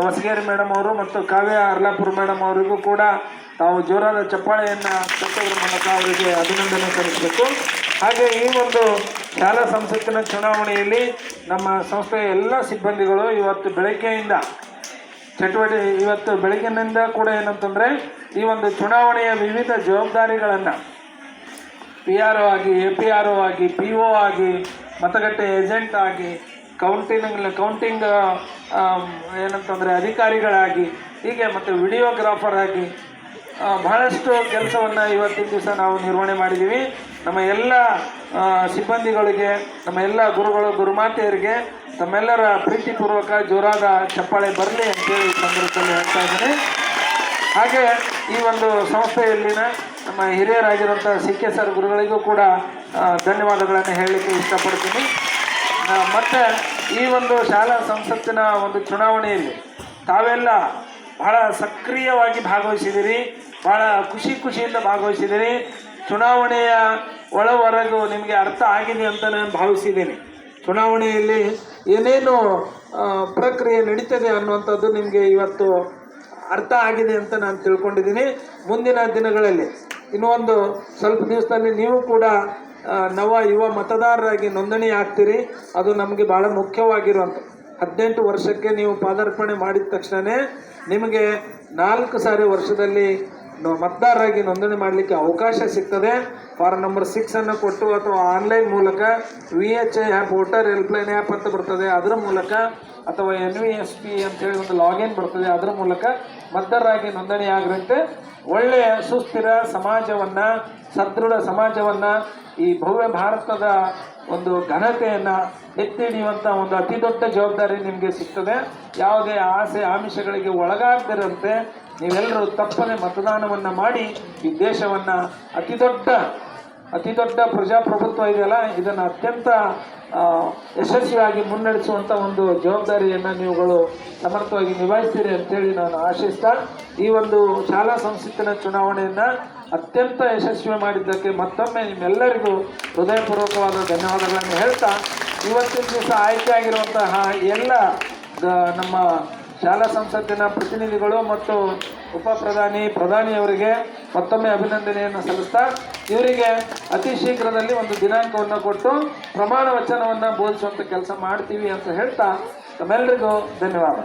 ಹೊಸಗೇರಿ ಮೇಡಮ್ ಅವರು ಮತ್ತು ಕಾವ್ಯ ಅರ್ಲಾಪುರ ಮೇಡಮ್ ಅವರಿಗೂ ಕೂಡ ತಾವು ಜೋರಾದ ಚಪ್ಪಾಳೆಯನ್ನು ಕಟ್ಟೋದ್ರ ಮೂಲಕ ಅವರಿಗೆ ಅಭಿನಂದನೆ ಸಲ್ಲಿಸಬೇಕು. ಹಾಗೆ ಈ ಒಂದು ಶಾಲಾ ಸಂಸತ್ತಿನ ಚುನಾವಣೆಯಲ್ಲಿ ನಮ್ಮ ಸಂಸ್ಥೆಯ ಎಲ್ಲ ಸಿಬ್ಬಂದಿಗಳು ಇವತ್ತು ಬೆಳಗ್ಗೆಯಿಂದ ಚಟುವಟಿಕೆ ಇವತ್ತು ಬೆಳಗ್ಗಿನಿಂದ ಕೂಡ ಏನಂತಂದರೆ ಈ ಒಂದು ಚುನಾವಣೆಯ ವಿವಿಧ ಜವಾಬ್ದಾರಿಗಳನ್ನು ಪಿ ಆರ್ ಒ ಆಗಿ ಎ ಪಿ ಆರ್ ಒ ಆಗಿ ಪಿ ಒ ಆಗಿ, ಮತಗಟ್ಟೆ ಏಜೆಂಟ್ ಆಗಿ ಕೌಂಟಿಂಗ್ ಕೌಂಟಿಂಗ್ ಏನಂತಂದರೆ ಅಧಿಕಾರಿಗಳಾಗಿ, ಹೀಗೆ ಮತ್ತು ವಿಡಿಯೋಗ್ರಾಫರ್ ಆಗಿ ಬಹಳಷ್ಟು ಕೆಲಸವನ್ನು ಇವತ್ತಿನ ದಿವಸ ನಾವು ನಿರ್ವಹಣೆ ಮಾಡಿದ್ದೀವಿ ನಮ್ಮ ಎಲ್ಲ ಸಿಬ್ಬಂದಿಗಳಿಗೆ, ನಮ್ಮ ಎಲ್ಲ ಗುರುಗಳು, ಗುರುಮಾತೆಯರಿಗೆ, ತಮ್ಮೆಲ್ಲರ ಪ್ರೀತಿಪೂರ್ವಕ ಜೋರಾದ ಚಪ್ಪಾಳೆ ಬರಲಿ ಅಂತೇಳಿ ಹೇಳಿ ಸಂದರ್ಭದಲ್ಲಿ ಹೇಳ್ತಾ ಇದ್ದೀನಿ. ಹಾಗೆ ಈ ಒಂದು ಸಂಸ್ಥೆಯಲ್ಲಿನ ನಮ್ಮ ಹಿರಿಯರಾಗಿರುವಂಥ ಸಿ ಕೆ ಸರ್ ಗುರುಗಳಿಗೂ ಕೂಡ ಧನ್ಯವಾದಗಳನ್ನು ಹೇಳಲಿಕ್ಕೆ ಇಷ್ಟಪಡ್ತೀನಿ. ಮತ್ತು ಈ ಒಂದು ಶಾಲಾ ಸಂಸತ್ತಿನ ಒಂದು ಚುನಾವಣೆಯಲ್ಲಿ ತಾವೆಲ್ಲ ಬಹಳ ಸಕ್ರಿಯವಾಗಿ ಭಾಗವಹಿಸಿದಿರಿ ಬಹಳ ಖುಷಿ ಖುಷಿಯಿಂದ ಭಾಗವಹಿಸಿದಿರಿ ಚುನಾವಣೆಯ ಒಳ ಹೊರಗು ನಿಮಗೆ ಅರ್ಥ ಆಗಿದೆ ಅಂತ ನಾನು ಭಾವಿಸಿದ್ದೀನಿ. ಚುನಾವಣೆಯಲ್ಲಿ ಏನೇನು ಪ್ರಕ್ರಿಯೆ ನಡೀತದೆ ಅನ್ನುವಂಥದ್ದು ನಿಮಗೆ ಇವತ್ತು ಅರ್ಥ ಆಗಿದೆ ಅಂತ ನಾನು ತಿಳ್ಕೊಂಡಿದ್ದೀನಿ. ಮುಂದಿನ ದಿನಗಳಲ್ಲಿ ಇನ್ನೊಂದು ಸ್ವಲ್ಪ ದಿವಸದಲ್ಲಿ ನೀವು ಕೂಡ ನವ ಯುವ ಮತದಾರರಾಗಿ ನೋಂದಣಿ ಆಗ್ತೀರಿ. ಅದು ನಮಗೆ ಭಾಳ ಮುಖ್ಯವಾಗಿರುವಂಥ ಹದಿನೆಂಟು ವರ್ಷಕ್ಕೆ ನೀವು ಪಾದಾರ್ಪಣೆ ಮಾಡಿದ ತಕ್ಷಣವೇ ನಿಮಗೆ ನಾಲ್ಕು ಸಾರಿ ವರ್ಷದಲ್ಲಿ ಮತದಾರರಾಗಿ ನೋಂದಣಿ ಮಾಡಲಿಕ್ಕೆ ಅವಕಾಶ ಸಿಗ್ತದೆ. ಫಾರ್ಮ್ ನಂಬರ್ ಸಿಕ್ಸನ್ನು ಕೊಟ್ಟು ಅಥವಾ ಆನ್ಲೈನ್ ಮೂಲಕ V H I app voter helpline app ಅಂತ ಬರ್ತದೆ. ಅದರ ಮೂಲಕ ಅಥವಾ ಎನ್ ವಿ ಎಸ್ ಪಿ ಅಂತೇಳಿ ಒಂದು ಲಾಗಿನ್ ಬರ್ತದೆ. ಅದರ ಮೂಲಕ ಮತದಾರರಾಗಿ ನೋಂದಣಿ ಆಗಿರುತ್ತೆ ಒಳ್ಳೆಯ, ಸುಸ್ಥಿರ ಸಮಾಜವನ್ನು, ಸದೃಢ ಸಮಾಜವನ್ನು, ಈ ಭವ್ಯ ಭಾರತದ ಒಂದು ಘನತೆಯನ್ನು ಎತ್ತಿ ಹಿಡಿಯುವಂಥ ಒಂದು ಅತಿ ದೊಡ್ಡ ಜವಾಬ್ದಾರಿ ನಿಮಗೆ ಸಿಗ್ತದೆ. ಯಾವುದೇ ಆಸೆ ಆಮಿಷಗಳಿಗೆ ಒಳಗಾಗದಿರಂತೆ ನೀವೆಲ್ಲರೂ ತಪ್ಪದೆ ಮತದಾನವನ್ನು ಮಾಡಿ ಈ ದೇಶವನ್ನು ಅತಿ ದೊಡ್ಡ ಅತಿ ದೊಡ್ಡ ಪ್ರಜಾಪ್ರಭುತ್ವ ಇದೆಯಲ್ಲ, ಇದನ್ನು ಅತ್ಯಂತ ಯಶಸ್ವಿಯಾಗಿ ಮುನ್ನಡೆಸುವಂಥ ಒಂದು ಜವಾಬ್ದಾರಿಯನ್ನು ನೀವುಗಳು ಸಮರ್ಥವಾಗಿ ನಿಭಾಯಿಸ್ತೀರಿ ಅಂತೇಳಿ ನಾನು ಆಶಿಸ್ತಾ, ಈ ಒಂದು ಶಾಲಾ ಸಂಸತ್ತಿನ ಚುನಾವಣೆಯನ್ನು ಅತ್ಯಂತ ಯಶಸ್ವಿ ಮಾಡಿದ್ದಕ್ಕೆ ಮತ್ತೊಮ್ಮೆ ನಿಮ್ಮೆಲ್ಲರಿಗೂ ಹೃದಯಪೂರ್ವಕವಾದ ಧನ್ಯವಾದಗಳನ್ನು ಹೇಳ್ತಾ, ಇವತ್ತಿನ ದಿವಸ ಆಯ್ಕೆ ಆಗಿರುವಂತಹ ಎಲ್ಲ ನಮ್ಮ ಶಾಲಾ ಸಂಸತ್ತಿನ ಪ್ರತಿನಿಧಿಗಳು ಮತ್ತು ಉಪ ಪ್ರಧಾನಿ, ಪ್ರಧಾನಿಯವರಿಗೆ ಮತ್ತೊಮ್ಮೆ ಅಭಿನಂದನೆಯನ್ನು ಸಲ್ಲಿಸ್ತಾ ಇವರಿಗೆ ಅತಿ ಶೀಘ್ರದಲ್ಲಿ ಒಂದು ದಿನಾಂಕವನ್ನು ಕೊಟ್ಟು ಪ್ರಮಾಣ ವಚನವನ್ನು ಬೋಧಿಸುವಂಥ ಕೆಲಸ ಮಾಡ್ತೀವಿ ಅಂತ ಹೇಳ್ತಾ ತಮ್ಮೆಲ್ಲರಿಗೂ ಧನ್ಯವಾದ.